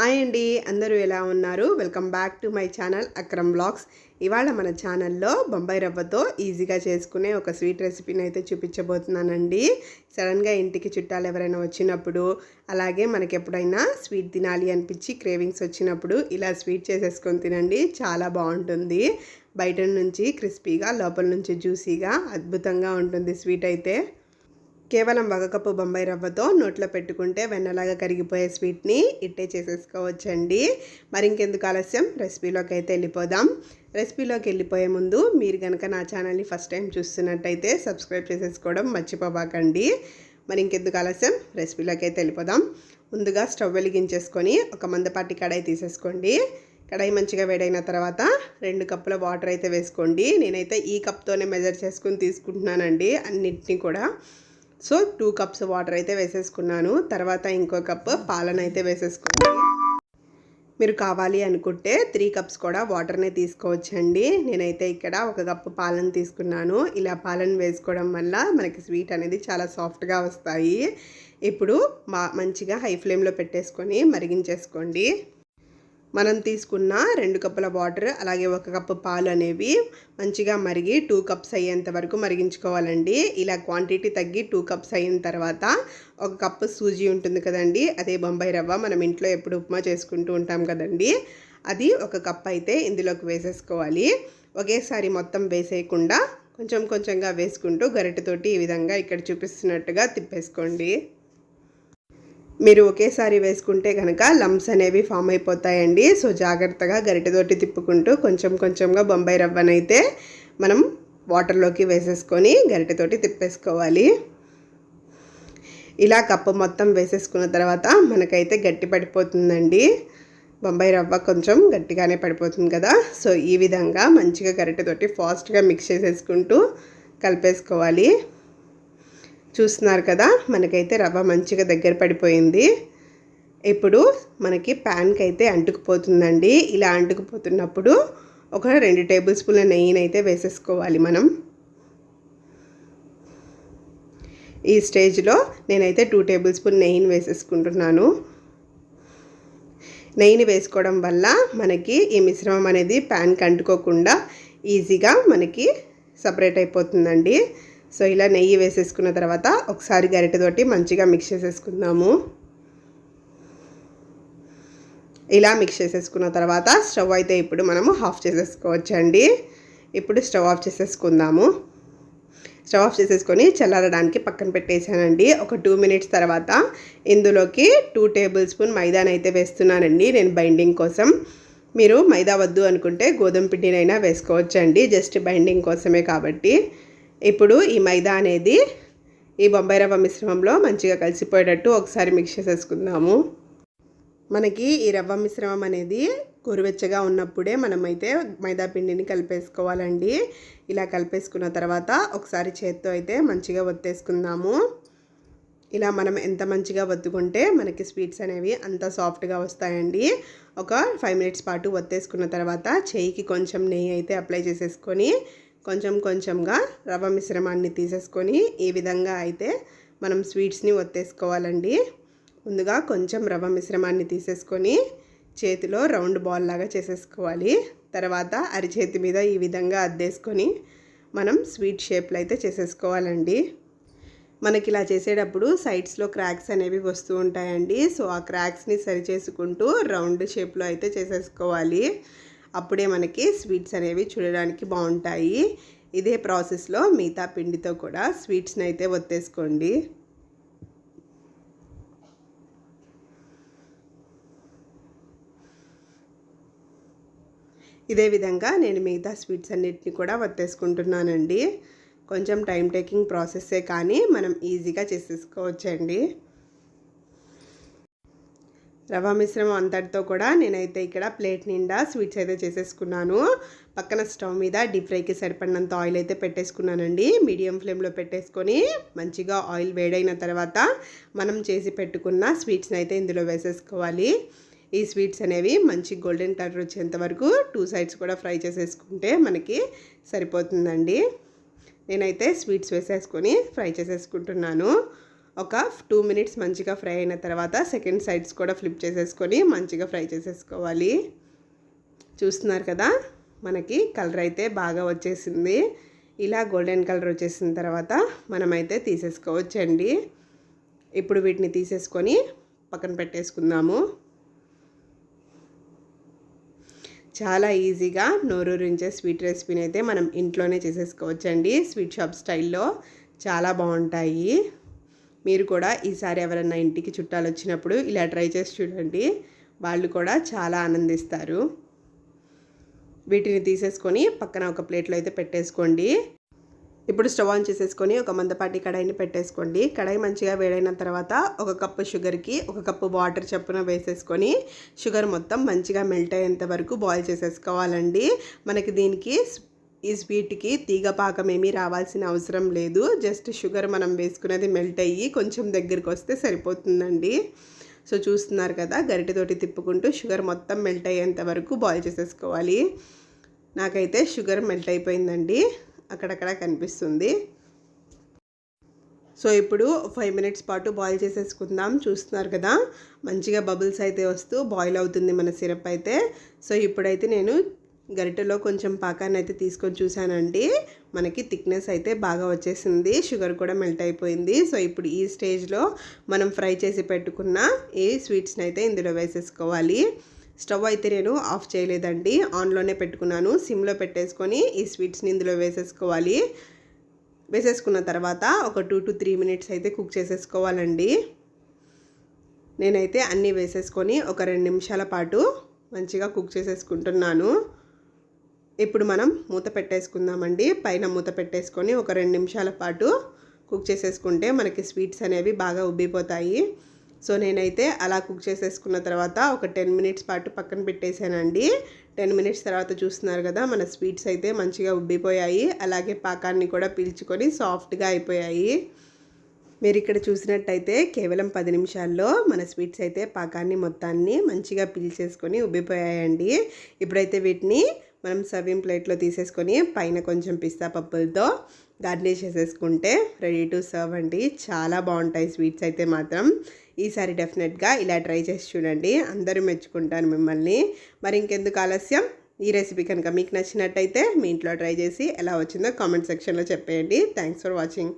Hi అండి అందరూ ఎలా ఉన్నారు? Welcome back to my channel Akram blogs. ఇవాళ మన ఛానల్లో బొంబాయి రవ్వతో ఈజీగా చేసుకునే ఒక స్వీట్ రెసిపీని అయితే చూపించబోతున్నానండి. సడన్గా ఇంటికి చుట్టాలు ఎవరైనా వచ్చినప్పుడు అలాగే మనకి ఎప్పుడైనా స్వీట్ తినాలి అనిపించి క్రేవింగ్స్ వచ్చినప్పుడు ఇలా స్వీట్ చేసేసుకొని తినండి చాలా బాగుంటుంది. బయట నుంచి క్రిస్పీగా లోపల నుంచి జ్యూసీగా అద్భుతంగా ఉంటుంది స్వీట్ అయితే. కేవలం ఒక కప్పు బొంబాయి రవ్వతో నోట్లో పెట్టుకుంటే వెన్నలాగా కరిగిపోయే స్వీట్ని ఇట్టే చేసేసుకోవచ్చండి. మరి ఇంకెందుకు ఆలస్యం? రెసిపీలోకి అయితే వెళ్ళిపోదాం. రెసిపీలోకి వెళ్ళిపోయే ముందు మీరు కనుక నా ఛానల్ని ఫస్ట్ టైం చూస్తున్నట్టయితే సబ్స్క్రైబ్ చేసేసుకోవడం మర్చిపోబాకండి. మరి ఇంకెందుకు ఆలస్యం? రెసిపీలోకి అయితే వెళ్ళిపోదాం. ముందుగా స్టవ్ వెలిగించేసుకొని ఒక మందపాటి కడాయి తీసేసుకోండి. కడాయి మంచిగా వేడైన తర్వాత రెండు కప్పుల వాటర్ అయితే వేసుకోండి. నేనైతే ఈ కప్తోనే మెజర్ చేసుకుని తీసుకుంటున్నానండి అన్నిటినీ కూడా. సో టూ కప్స్ వాటర్ అయితే వేసేసుకున్నాను. తర్వాత ఇంకో కప్ పాలన అయితే వేసేసుకున్నాను మీరు కావాలి అనుకుంటే త్రీ కప్స్ కూడా వాటర్నే తీసుకోవచ్చండి. నేనైతే ఇక్కడ ఒక కప్పు పాలన తీసుకున్నాను. ఇలా పాలన వేసుకోవడం వల్ల మనకి స్వీట్ అనేది చాలా సాఫ్ట్గా వస్తాయి. ఇప్పుడు మా మంచిగా హై ఫ్లేమ్లో పెట్టేసుకొని మరిగించేసుకోండి. మనం తీసుకున్న రెండు కప్పుల వాటర్ అలాగే ఒక కప్పు పాలు అనేవి మంచిగా మరిగి టూ కప్స్ అయ్యేంత వరకు మరిగించుకోవాలండి. ఇలా క్వాంటిటీ తగ్గి టూ కప్స్ అయిన తర్వాత ఒక కప్పు సూజీ ఉంటుంది కదండి అదే బొంబాయి రవ్వ మనం ఇంట్లో ఎప్పుడు ఉప్మా చేసుకుంటూ ఉంటాం కదండి. అది ఒక కప్ అయితే ఇందులోకి వేసేసుకోవాలి. ఒకేసారి మొత్తం వేసేయకుండా కొంచెం కొంచెంగా వేసుకుంటూ గరిటెతోటి ఈ విధంగా ఇక్కడ చూపిస్తున్నట్టుగా తిప్పేసుకోండి. మీరు ఒకేసారి వేసుకుంటే కనుక లంప్స్ అనేవి ఫామ్ అయిపోతాయండి. సో జాగ్రత్తగా గరిటెతోటి తిప్పుకుంటూ కొంచెం కొంచెంగా బొంబాయి రవ్వనైతే మనం వాటర్లోకి వేసేసుకొని గరిటెతోటి తిప్పేసుకోవాలి. ఇలా కప్పు మొత్తం వేసేసుకున్న తర్వాత మనకైతే గట్టి పడిపోతుందండి. బొంబాయి రవ్వ కొంచెం గట్టిగానే పడిపోతుంది కదా. సో ఈ విధంగా మంచిగా గరిటెతోటి ఫాస్ట్గా మిక్స్ చేసేసుకుంటూ కలిపేసుకోవాలి. చూస్తున్నారు కదా మనకైతే రవ్వ మంచిగా దగ్గర పడిపోయింది. ఇప్పుడు మనకి ప్యాన్కి అయితే అంటుకుపోతుందండి. ఇలా అంటుకుపోతున్నప్పుడు ఒక రెండు టేబుల్ స్పూన్ల నెయ్యిని అయితే వేసేసుకోవాలి మనం. ఈ స్టేజ్లో నేనైతే టూ టేబుల్ స్పూన్ నెయ్యిని వేసేసుకుంటున్నాను. నెయ్యిని వేసుకోవడం వల్ల మనకి ఈ మిశ్రమం అనేది ప్యాన్కి అంటుకోకుండా ఈజీగా మనకి సపరేట్ అయిపోతుందండి. సో ఇలా నెయ్యి వేసేసుకున్న తర్వాత ఒకసారి గరిటెతోటి మంచిగా మిక్స్ చేసేసుకుందాము. ఇలా మిక్స్ చేసేసుకున్న తర్వాత స్టవ్ అయితే ఇప్పుడు మనము ఆఫ్ చేసేసుకోవచ్చండి. ఇప్పుడు స్టవ్ ఆఫ్ చేసేసుకుందాము. స్టవ్ ఆఫ్ చేసేసుకొని చల్లారడానికి పక్కన పెట్టేశానండి. ఒక టూ మినిట్స్ తర్వాత ఇందులోకి టూ టేబుల్ స్పూన్ మైదానైతే వేస్తున్నానండి నేను బైండింగ్ కోసం. మీరు మైదా వద్దు అనుకుంటే గోధుమ పిండినైనా వేసుకోవచ్చండి జస్ట్ బైండింగ్ కోసమే కాబట్టి. ఇప్పుడు ఈ మైదా అనేది ఈ బొంబాయి రవ్వ మిశ్రమంలో మంచిగా కలిసిపోయేటట్టు ఒకసారి మిక్స్ చేసేసుకుందాము. మనకి ఈ రవ్వ మిశ్రమం అనేది గోరువెచ్చగా ఉన్నప్పుడే మనమైతే మైదా పిండిని కలిపేసుకోవాలండి. ఇలా కలిపేసుకున్న తర్వాత ఒకసారి చేత్తో అయితే మంచిగా ఒత్తేసుకుందాము. ఇలా మనం ఎంత మంచిగా వత్తుకుంటే మనకి స్వీట్స్ అనేవి అంత సాఫ్ట్గా వస్తాయండి. ఒక ఫైవ్ మినిట్స్ పాటు ఒత్తేసుకున్న తర్వాత చేయికి కొంచెం నెయ్యి అయితే అప్లై చేసేసుకొని కొంచెం కొంచెంగా రవ్వ మిశ్రమాన్ని తీసేసుకొని ఈ విధంగా అయితే మనం స్వీట్స్ని ఒత్తేసుకోవాలండి. ముందుగా కొంచెం రవ్వ మిశ్రమాన్ని తీసేసుకొని చేతిలో రౌండ్ బాల్ లాగా చేసేసుకోవాలి. తర్వాత అరిచేతి మీద ఈ విధంగా అద్దేసుకొని మనం స్వీట్ షేప్లో అయితే చేసేసుకోవాలండి. మనకి ఇలా చేసేటప్పుడు సైడ్స్లో క్రాక్స్ అనేవి వస్తూ ఉంటాయండి. సో ఆ క్రాక్స్ని సరి చేసుకుంటూ రౌండ్ షేప్లో అయితే చేసేసుకోవాలి. అప్పుడే మనకి స్వీట్స్ అనేవి చూడడానికి బాగుంటాయి. ఇదే ప్రాసెస్లో మిగతా పిండితో కూడా స్వీట్స్ని అయితే ఒత్తేసుకోండి. ఇదే విధంగా నేను మిగతా స్వీట్స్ అన్నిటిని కూడా వత్తేసుకుంటున్నానండి కొంచెం టైం టేకింగ్ ప్రాసెస్సే కానీ మనం ఈజీగా చేసేసుకోవచ్చండి. రవ్వ మిశ్రమం అంతటితో కూడా నేనైతే ఇక్కడ ప్లేట్ నిండా స్వీట్స్ అయితే చేసేసుకున్నాను. పక్కన స్టవ్ మీద డీప్ ఫ్రైకి సరిపడినంత ఆయిల్ అయితే పెట్టేసుకున్నానండి. మీడియం ఫ్లేమ్లో పెట్టేసుకొని మంచిగా ఆయిల్ వేడైన తర్వాత మనం చేసి పెట్టుకున్న స్వీట్స్ని అయితే ఇందులో వేసేసుకోవాలి. ఈ స్వీట్స్ అనేవి మంచి గోల్డెన్ కలర్ వచ్చేంత వరకు టూ సైడ్స్ కూడా ఫ్రై చేసేసుకుంటే మనకి సరిపోతుందండి. నేనైతే స్వీట్స్ వేసేసుకొని ఫ్రై చేసేసుకుంటున్నాను. ఒక టూ మినిట్స్ మంచిగా ఫ్రై అయిన తర్వాత సెకండ్ సైడ్స్ కూడా ఫ్లిప్ చేసేసుకొని మంచిగా ఫ్రై చేసేసుకోవాలి. చూస్తున్నారు కదా మనకి కలర్ అయితే బాగా వచ్చేసింది. ఇలా గోల్డెన్ కలర్ వచ్చేసిన తర్వాత మనమైతే తీసేసుకోవచ్చండి. ఇప్పుడు వీటిని తీసేసుకొని పక్కన పెట్టేసుకుందాము. చాలా ఈజీగా నోరూరించే స్వీట్ రెసిపీని అయితే మనం ఇంట్లోనే చేసేసుకోవచ్చండి. స్వీట్ షాప్ స్టైల్లో చాలా బాగుంటాయి. మీరు కూడా ఈసారి ఎవరైనా ఇంటికి చుట్టాలు వచ్చినప్పుడు ఇలా ట్రై చేసి చూడండి. వాళ్ళు కూడా చాలా ఆనందిస్తారు. వీటిని తీసేసుకొని పక్కన ఒక ప్లేట్లో అయితే పెట్టేసుకోండి. ఇప్పుడు స్టవ్ ఆన్ చేసేసుకొని ఒక మందపాటి కడాయిని పెట్టేసుకోండి. కడాయి మంచిగా వేడైన తర్వాత ఒక కప్పు షుగర్కి ఒక కప్పు వాటర్ చప్పున వేసేసుకొని షుగర్ మొత్తం మంచిగా మెల్ట్ అయ్యేంత వరకు బాయిల్ చేసేసుకోవాలండి. మనకి దీనికి ఈ స్వీట్కి తీగ పాకం ఏమీ రావాల్సిన అవసరం లేదు. జస్ట్ షుగర్ మనం వేసుకునేది మెల్ట్ అయ్యి కొంచెం దగ్గరికి వస్తే సరిపోతుందండి. సో చూస్తున్నారు కదా గరిటెతోటి తిప్పుకుంటూ షుగర్ మొత్తం మెల్ట్ అయ్యేంత వరకు బాయిల్ చేసేసుకోవాలి. నాకైతే షుగర్ మెల్ట్ అయిపోయిందండి. అక్కడక్కడ కనిపిస్తుంది. సో ఇప్పుడు ఫైవ్ మినిట్స్ పాటు బాయిల్ చేసేసుకుందాం. చూస్తున్నారు కదా మంచిగా బబుల్స్ అయితే వస్తూ బాయిల్ అవుతుంది మన సిరప్ అయితే. సో ఇప్పుడైతే నేను గరిటెలో కొంచెం పాకాన్ని అయితే తీసుకొని చూశానండి. మనకి థిక్నెస్ అయితే బాగా వచ్చేసింది. షుగర్ కూడా మెల్ట్ అయిపోయింది. సో ఇప్పుడు ఈ స్టేజ్లో మనం ఫ్రై చేసి పెట్టుకున్న ఈ స్వీట్స్ని అయితే ఇందులో వేసేసుకోవాలి. స్టవ్ అయితే నేను ఆఫ్ చేయలేదండి. ఆన్లోనే పెట్టుకున్నాను. సిమ్లో పెట్టేసుకొని ఈ స్వీట్స్ని ఇందులో వేసేసుకోవాలి. వేసేసుకున్న తర్వాత ఒక టూ టు త్రీ మినిట్స్ అయితే కుక్ చేసేసుకోవాలండి. నేనైతే అన్నీ వేసేసుకొని ఒక రెండు నిమిషాల పాటు మంచిగా కుక్ చేసేసుకుంటున్నాను. ఇప్పుడు మనం మూత పెట్టేసుకుందామండి. పైన మూత పెట్టేసుకొని ఒక రెండు నిమిషాల పాటు కుక్ చేసేసుకుంటే మనకి స్వీట్స్ అనేవి బాగా ఉబ్బిపోతాయి. సో నేనైతే అలా కుక్ చేసేసుకున్న తర్వాత ఒక టెన్ మినిట్స్ పాటు పక్కన పెట్టేశానండి. టెన్ మినిట్స్ తర్వాత చూస్తున్నారు కదా మన స్వీట్స్ అయితే మంచిగా ఉబ్బిపోయాయి. అలాగే పాకాన్ని కూడా పీల్చుకొని సాఫ్ట్గా అయిపోయాయి. మీరు ఇక్కడ చూసినట్టయితే కేవలం పది నిమిషాల్లో మన స్వీట్స్ అయితే పాకాన్ని మొత్తాన్ని మంచిగా పీల్చేసుకొని ఉబ్బిపోయాయండి. ఇప్పుడైతే వీటిని మనం సర్వింగ్ ప్లేట్లో తీసేసుకొని పైన కొంచెం పిస్తా పప్పులతో గార్నిష్ చేసేసుకుంటే రెడీ టు సర్వ్ అండి. చాలా బాగుంటాయి స్వీట్స్ అయితే మాత్రం. ఈసారి డెఫినెట్గా ఇలా ట్రై చేసి చూడండి. అందరూ మెచ్చుకుంటారు మిమ్మల్ని. మరి ఇంకెందుకు ఆలస్యం? ఈ రెసిపీ కనుక మీకు నచ్చినట్టయితే మీ ఇంట్లో ట్రై చేసి ఎలా వచ్చిందో కామెంట్ సెక్షన్లో చెప్పేయండి. Thanks for watching